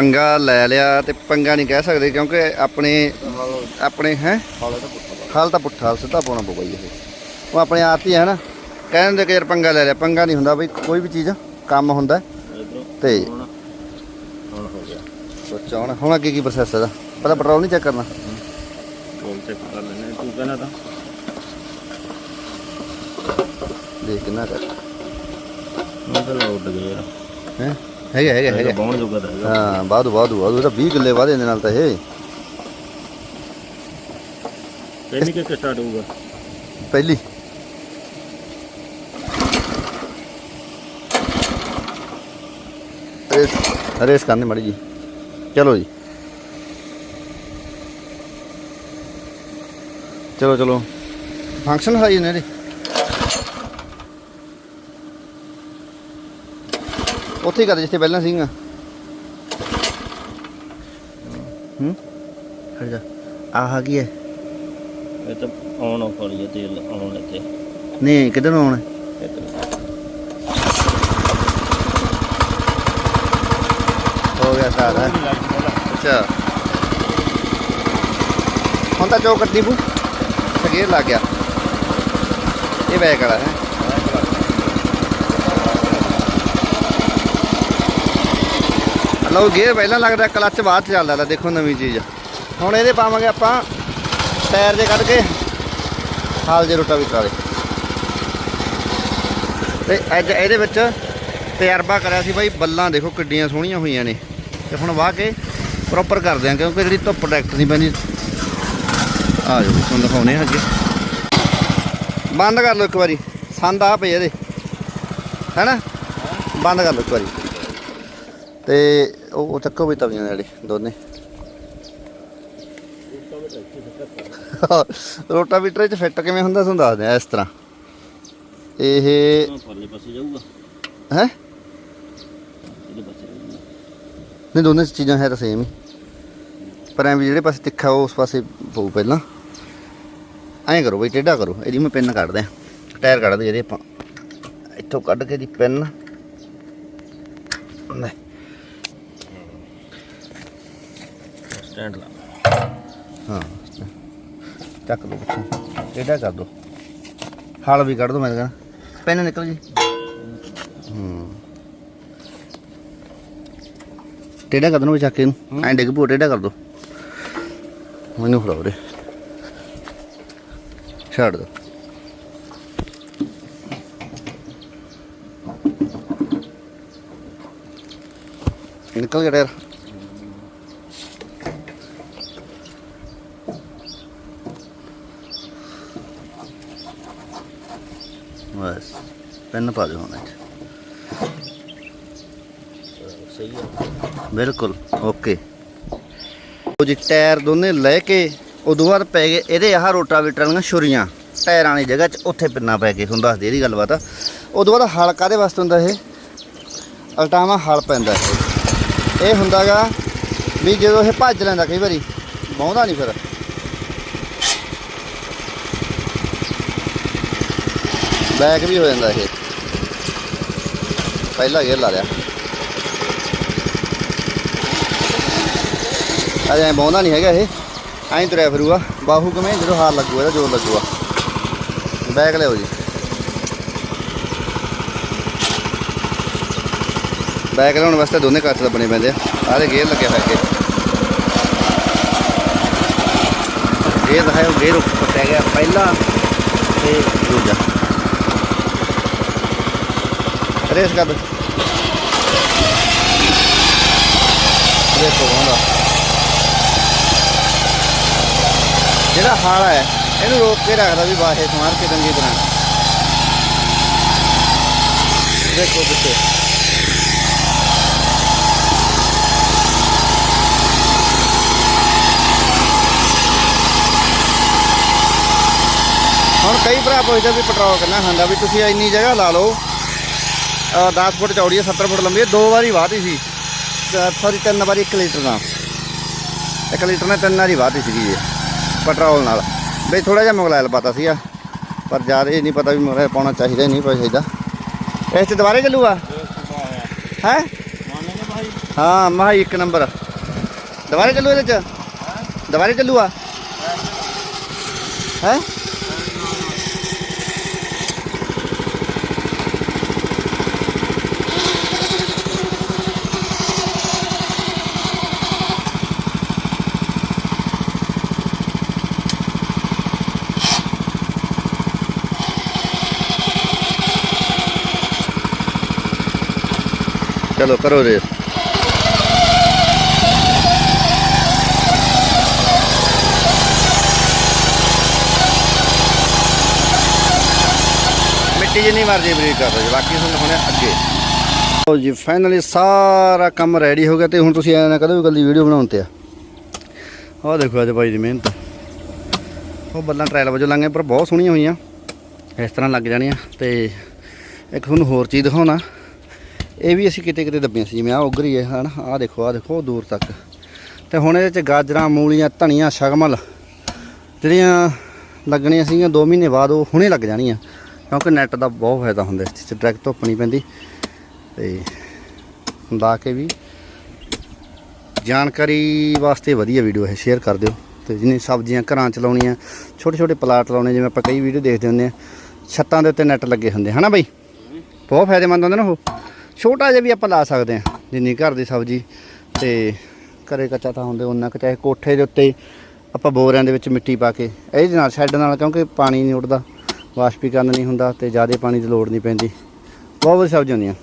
ਪੰਗਾ ਲੈ ਲਿਆ ਤੇ ਪੰਗਾ ਨਹੀਂ ਕਹਿ ਸਕਦੇ ਕਿਉਂਕਿ ਆਪਣੇ ਆਪਣੇ ਹੈ? ਹਾਲੇ ਤਾਂ ਪੁੱਠਾ ਸਿੱਧਾ ਪਾਉਣਾ ਪਊਗਾ ਜੀ ਇਹ। ਉਹ ਆਪਣੇ ਆਪ ਹੀ ਹੈ ਨਾ। ਕਹਿੰਦੇ ਕਿ ਯਾਰ ਪੰਗਾ ਲੈ ਲਿਆ ਪੰਗਾ ਨਹੀਂ ਹੁੰਦਾ ਬਈ ਕੋਈ ਵੀ ਚੀਜ਼ ਕੰਮ ਹੁੰਦਾ। ਤੇ ਹੁਣ ਹੁਣ ਹੋ ਗਿਆ। ਸੋਚਾ ਹੁਣ ਹੁਣ ਅੱਗੇ ਕੀ ਪ੍ਰੋਸੈਸ ਇਹਦਾ ਪਹਿਲਾਂ ਪੈਟਰੋਲ ਨਹੀਂ ਚੈੱਕ ਕਰਨਾ। ਕੋਲ ਚੈੱਕ ਕਰ ਲੈਣੇ ਤੂੰ ਕਹਿੰਦਾ ਤਾਂ। ਦੇਖ ਕਿੰਨਾ ਕਰ ਮੈਂ ਤਾਂ ਲੋਡ ਗਿਆ ਯਾਰ। ਹੈ? ਹੈਗਾ ਹੈਗਾ ਹੈਗਾ। ਬਾਉਣ ਜੋਗਾ ਤਾਂ ਹੈਗਾ। ਹਾਂ ਵਾਧੂ ਵਾਧੂ ਵਾਧੂ। ਤਾਂ 20 ਕਿੱਲੇ ਵਾਧੇ ਦੇ ਨਾਲ ਤਾਂ ਇਹ। ਕਿੰਨੀ ਕਿ ਸਟਾਰਟ ਹੋਊਗਾ? ਪਹਿਲੀ। ਰੇਸ ਰੇਸ ਕਰਨੀ ਮੜੀ ਜੀ। ਚਲੋ ਜੀ। ਚਲੋ ਚਲੋ। ਫੰਕਸ਼ਨ ਹੈ ਜੀ ਨੇ ਉੱਥੇ ਹੀ ਕਰ ਜਿੱਥੇ ਪਹਿਲਾਂ ਸੀਗਾ ਹੂੰ? ਹਟ ਜਾ। ਆਹ ਕੀ ਹੈ? ਇਹ ਤਾਂ ਆਨ ਆਫ ਵਾਲੀ ਹੈ ਤੇਲ ਆਨ ਲੱਗੇ ਨਹੀਂ ਕਿੱਧਰ ਆਉਣਾ? ਹੋ ਗਿਆ ਸਾਰਾ। ਅੱਛਾ। ਹੁਣ ਤਾਂ ਜੋ ਕੱਟੀ ਬੂ ਸਗੇਰ ਲੱਗ ਗਿਆ। ਇਹ ਬੈਕ ਵਾਲਾ ਹੈ। ਲਓ ਗੇਅਰ ਪਹਿਲਾਂ ਲੱਗਦਾ ਕਲੱਚ ਬਾਅਦ ਚ ਚੱਲਦਾ ਲੈ ਦੇਖੋ ਨਵੀਂ ਚੀਜ਼। ਹੁਣ ਇਹਦੇ ਪਾਵਾਂਗੇ ਆਪਾਂ ਟਾਇਰ ਜੇ ਕੱਢ ਕੇ, ਹਾਲ ਜੇ ਰੋਟਾ ਵੀ ਵਾਲੇ ਤੇ ਅੱਜ ਇਹਦੇ ਵਿੱਚ ਤਜਰਬਾ ਕਰਿਆ ਸੀ ਬਾਈ, ਬੱਲਾਂ ਦੇਖੋ ਕਿੱਡੀਆਂ ਸੋਹਣੀਆਂ ਹੋਈਆਂ ਨੇ। ਤੇ ਹੁਣ ਵਾਹ ਕੇ ਪ੍ਰੋਪਰ ਕਰਦੇ ਆਂ ਕਿਉਂਕਿ ਜਿਹੜੀ ਧੁੱਪ ਡਾਇਰੈਕਟ ਨਹੀਂ ਪੈਂਦੀ। ਆ ਜਾਓ ਤੁਹਾਨੂੰ ਦਿਖਾਉਣੇ ਆ ਅੱਗੇ। ਬੰਦ ਕਰ ਲਓ ਇੱਕ ਵਾਰੀ, ਸੰਦ ਆ ਪਈ ਇਹਦੇ। ਹੈਨਾ? ਬੰਦ ਕਰ ਲਓ ਇੱਕ ਵਾਰੀ। ਤੇ ਉਹ ਉਹ ਚੱਕੋ ਵੀ ਤਵੀਆਂ ਜਿਹੜੇ ਦੋਨੇ। ਰੋਟਾਵੀਟਰ ਚ ਫਿੱਟ ਕਿਵੇਂ ਹੁੰਦਾ ਤੁਹਾਨੂੰ ਦੱਸਦੇ ਆ ਇਸ ਤਰ੍ਹਾਂ। ਇਹ ਪਰਲੇ ਪਾਸੇ ਜਾਊਗਾ ਹੈ? ਨਹੀਂ, ਦੋਨੇ ਚੀਜ਼ਾਂ ਹੈ ਤਾਂ ਸੇਮ ਹੀ। ਪਰ ਐਂ ਵੀ ਜਿਹੜੇ ਪਾਸੇ ਤਿੱਖਾ ਉਹ ਉਸ ਪਾਸੇ ਪਊ ਪਹਿਲਾਂ। ਐਂ ਕਰੋ ਬਈ, ਟੇਢਾ ਕਰੋ। ਇਹਦੀ ਮੈਂ ਪਿੰਨ ਕੱਢ ਦਿਆਂ ਟਾਇਰ ਕੱਢ ਦੇ ਇਹਦੇ ਆਪਾਂ। ਇੱਥੋਂ ਕੱਢ ਕੇ ਦੀ ਪਿੰਨ ਸਟੈਂਡ ਲਾ। ਹਾਂ। ਚੱਕ ਲਓ ਪਿੱਛੋਂ। ਟੇਢਾ ਕਰ ਦੋ। ਹਲ ਵੀ ਕੱਢ ਦੋ ਮੈਂ ਕਹਿੰਦਾ। ਪਿੰਨ ਨਿਕਲ ਜੀ ਹੂੰ। ਟੇਢਾ ਕਰ ਦੋ ਚੱਕ ਕੇ ਇਹਨੂੰ ਐਂ ਡਿੱਗ ਪੋ ਟੇਢਾ ਕਰ ਦੋ। ਮੈਨੂੰ ਫੜਾਓ ਰੇ ਛੱਡ ਦੋ। ਨਿਕਲ ਗਿਆ ਟਾਇਰ। ਪੈਨ ਪਾ ਦਿਓ ਹੁਣ ਇਹ ਸਹੀ ਹੈ ਬਿਲਕੁਲ, ਓਕੇ। ਉਹ ਜੀ, ਟਾਇਰ ਦੋਨੇ ਲੈ ਕੇ, ਉਦੋਂ ਬਾਅਦ ਪੈ ਗਏ ਇਹਦੇ ਆਹ ਰੋਟਾਵੇਟਰ ਵਾਲੀਆਂ ਛੁਰੀਆਂ। ਟਾਇਰਾਂ ਵਾਲੀ ਜਗ੍ਹਾ 'ਚ ਉੱਥੇ ਪਿੰਨਾ ਪੈ ਕੇ ਤੁਹਾਨੂੰ ਦੱਸਦੇ ਇਹਦੀ ਗੱਲਬਾਤ ਆ। ਉਦੋਂ ਬਾਅਦ ਹਲ ਕਾਦੇ ਵਾਸਤੇ ਹੁੰਦਾ ਇਹ? ਅਲਟਾਵਾ ਹਲ ਪੈਂਦਾ ਇਹ। ਇਹ ਹੁੰਦਾਗਾ ਵੀ ਜਦੋਂ ਇਹ ਭੱਜ ਲੈਂਦਾ ਕਈ ਵਾਰੀ ਬਹੁੰਦਾ ਨਹੀਂ ਫਿਰ। ਬੈਕ ਵੀ ਹੋ ਜਾਂਦਾ ਇਹ। ਪਹਿਲਾ ਗੇਅਰ ਲਾ ਲਿਆ। ਅਜੇ ਐਂ ਬਹੁਣਾ ਨਹੀਂ ਹੈਗਾ ਇਹ। ਐਂ ਤੁਰਿਆ ਫਿਰੂਗਾ। ਬਾਹੂ ਕਿਵੇਂ? ਜਦੋਂ ਹਾਰ ਲੱਗੂਗਾ ਇਹਦਾ ਜ਼ੋਰ ਲੱਗੂਗਾ। ਬੈਕ ਲਿਓ ਜੀ। ਬੈਕ ਲਾਉਣ ਵਾਸਤੇ ਦੋਨੇ ਕੱਚ ਲੱਭਣੇ ਪੈਂਦੇ ਆ। ਆਰੇ ਗੇਅਰ ਲੱਗਿਆ ਹੋਇਆ ਅੱਗੇ। ਗੇਅਰ ਦਿਖਾਓ ਗੇਅਰ ਉੱਪਰ ਪੈ ਗਿਆ। ਪਹਿਲਾ ਤੇ ਦੂਜਾ। ਰੇਸ ਕਰ ਦੋ ਦੇਖੋ ਹੁੰਦਾ ਜਿਹੜਾ ਹਾਲਾ ਹੈ ਇਹਨੂੰ ਰੋਕ ਕੇ ਰੱਖਦਾ ਵੀ ਬਾਹੇ ਸਮਾਰ ਕੇ ਚੰਗੀ ਤਰ੍ਹਾਂ ਦੇਖੋ ਪਿੱਛੇ ਹੁਣ ਕਈ ਭਰਾ ਪੁੱਛਦੇ ਵੀ ਪੈਟਰੋਲ ਕਿੰਨਾ ਖਾਂਦਾ ਵੀ ਤੁਸੀਂ ਇੰਨੀ ਜਗ੍ਹਾ ਲਾ ਲਓ 10 ਫੁੱਟ ਚੌੜੀ ਹੈ 70 ਫੁੱਟ ਲੰਬੀ ਹੈ। ਦੋ ਵਾਰੀ ਵਾਹਤੀ ਸੀ। ਸੌਰੀ ਤਿੰਨ ਵਾਰੀ 1 ਲੀਟਰ ਨਾਲ 1 ਲੀਟਰ ਨਾਲ ਤਿੰਨ ਵਾਰੀ ਵਾਹਤੀ ਸੀਗੀ ਇਹ, ਪੈਟਰੋਲ ਨਾਲ। ਬਈ ਥੋੜਾ ਜਿਹਾ ਮੁਗਲਾਇਲ ਪਤਾ ਸੀਗਾ, ਪਰ ਜ਼ਿਆਦਾ ਇਹ ਨਹੀਂ ਪਤਾ ਵੀ ਮੁਗਲਾਇਲ ਪਾਉਣਾ ਚਾਹੀਦਾ ਨਹੀਂ ਪਾਉਣਾ ਚਾਹੀਦਾ। ਇਸ ਤੇ ਦੁਬਾਰੇ ਚੱਲੂਗਾ? ਹੈ? ਮਾਨੇ ਹਾਂ ਮਹਾ ਇੱਕ ਨੰਬਰ। ਦੁਬਾਰੇ ਚੱਲੂ ਇਹਦੇ ਚ? ਦੁਬਾਰੇ ਚੱਲੂਆ ਹੈ? ਚਲੋ ਕਰੋ ਰੇਸ ਮਿੱਟੀ ਜਿੰਨੀ ਮਰਜ਼ੀ ਬਰੀਕ ਕਰ ਲਓ ਜੀ, ਬਾਕੀ ਹੁਣ ਹੁਣੇ ਅੱਗੇ। ਲਓ ਜੀ ਫਾਈਨਲੀ ਸਾਰਾ ਕੰਮ ਰੈਡੀ ਹੋ ਗਿਆ ਤੇ ਹੁਣ ਤੁਸੀਂ ਐਂ ਨਾ ਕਦੋਂ ਵੀ ਗੱਲੀ ਵੀਡੀਓ ਬਣਾਉਣ ਤੇ ਆ। ਆਹ ਦੇਖੋ ਅੱਜ ਭਾਈ ਦੀ ਮਿਹਨਤ। ਉਹ ਬੱਲਾਂ ਟ੍ਰਾਇਲ ਵਜੋਂ ਲੰਘੇ ਪਰ ਬਹੁਤ ਸੋਹਣੀਆਂ ਹੋਈਆਂ। ਇਸ ਤਰ੍ਹਾਂ ਲੱਗ ਜਾਣੀਆਂ ਤੇ ਇੱਕ ਤੁਹਾਨੂੰ ਹੋਰ ਚੀਜ਼ ਦਿਖਾਉਣਾ। ਇਹ ਵੀ ਅਸੀਂ ਕਿਤੇ ਕਿਤੇ ਦੱਬੀਆਂ ਸੀ, ਜਿਵੇਂ ਆਹ ਉੱਗਰ ਹੀ ਹੈ, ਹਨ, ਆਹ ਦੇਖੋ ਆਹ ਦੇਖੋ ਦੂਰ ਤੱਕ। ਤੇ ਹੁਣ ਇਹਦੇ ਚ ਗਾਜਰਾਂ, ਮੂਲੀਆਂ, ਧਨੀਆ, ਸ਼ਗਮਲ, ਜਿਹੜੀਆਂ ਲੱਗਣੀਆਂ ਸੀਗੀਆਂ 2 ਮਹੀਨੇ ਬਾਅਦ, ਉਹ ਹੁਣੇ ਲੱਗ ਜਾਣੀਆਂ, ਕਿਉਂਕਿ ਨੈਟ ਦਾ ਬਹੁਤ ਫਾਇਦਾ ਹੁੰਦਾ, ਇਸ ਚ ਡਾਇਰੈਕਟ ਧੁੱਪ ਨਹੀਂ ਪੈਂਦੀ। ਤੇ ਲਾ ਕੇ ਵੀ ਜਾਣਕਾਰੀ ਵਾਸਤੇ ਵਧੀਆ ਵੀਡੀਓ ਹੈ ਸ਼ੇਅਰ ਕਰ ਦਿਓ। ਤੇ ਜਿਹਨੇ ਸਬਜ਼ੀਆਂ ਘਰਾਂ ਚ ਲਾਉਣੀਆਂ ਛੋਟੇ ਛੋਟੇ ਪਲਾਟ ਲਾਉਣੇ, ਜਿਵੇਂ ਆਪਾਂ ਕਈ ਵੀਡੀਓ ਦੇਖਦੇ ਹੁੰਦੇ ਆ, ਛੱਤਾਂ ਦੇ ਉੱਤੇ ਨੈਟ ਲੱਗੇ ਹੁੰਦੇ, ਹਨਾ ਬਈ? ਬਹੁਤ ਫਾਇਦੇਮੰਦ ਹੁੰਦੇ ਨਾ ਉਹ। ਛੋਟਾ ਜਿਹਾ ਵੀ ਆਪਾਂ ਲਾ ਸਕਦੇ ਆ ਜਿੰਨੀ ਘਰ ਦੀ ਸਬਜ਼ੀ ਤੇ ਘਰੇ ਕੱਚਾ ਤਾਂ ਹੁੰਦੇ ਉਹਨਾਂ ਕੁ, ਚਾਹੇ ਕੋਠੇ ਦੇ ਉੱਤੇ ਆਪਾਂ ਬੋਰਿਆਂ ਦੇ ਵਿੱਚ ਮਿੱਟੀ ਪਾ ਕੇ ਇਹਦੇ ਨਾਲ ਸ਼ੈੱਡ ਨਾਲ, ਕਿਉਂਕਿ ਪਾਣੀ ਨਹੀਂ ਉੱਡਦਾ ਵਾਸ਼ਪੀਕਰਨ ਨਹੀਂ ਹੁੰਦਾ ਤੇ ਜ਼ਿਆਦਾ ਪਾਣੀ ਦੀ ਲੋੜ ਨਹੀਂ ਪੈਂਦੀ। ਬਹੁਤ ਵਧੀਆ ਸਬਜ਼ੀਆਂ ਹੁੰਦੀਆਂ।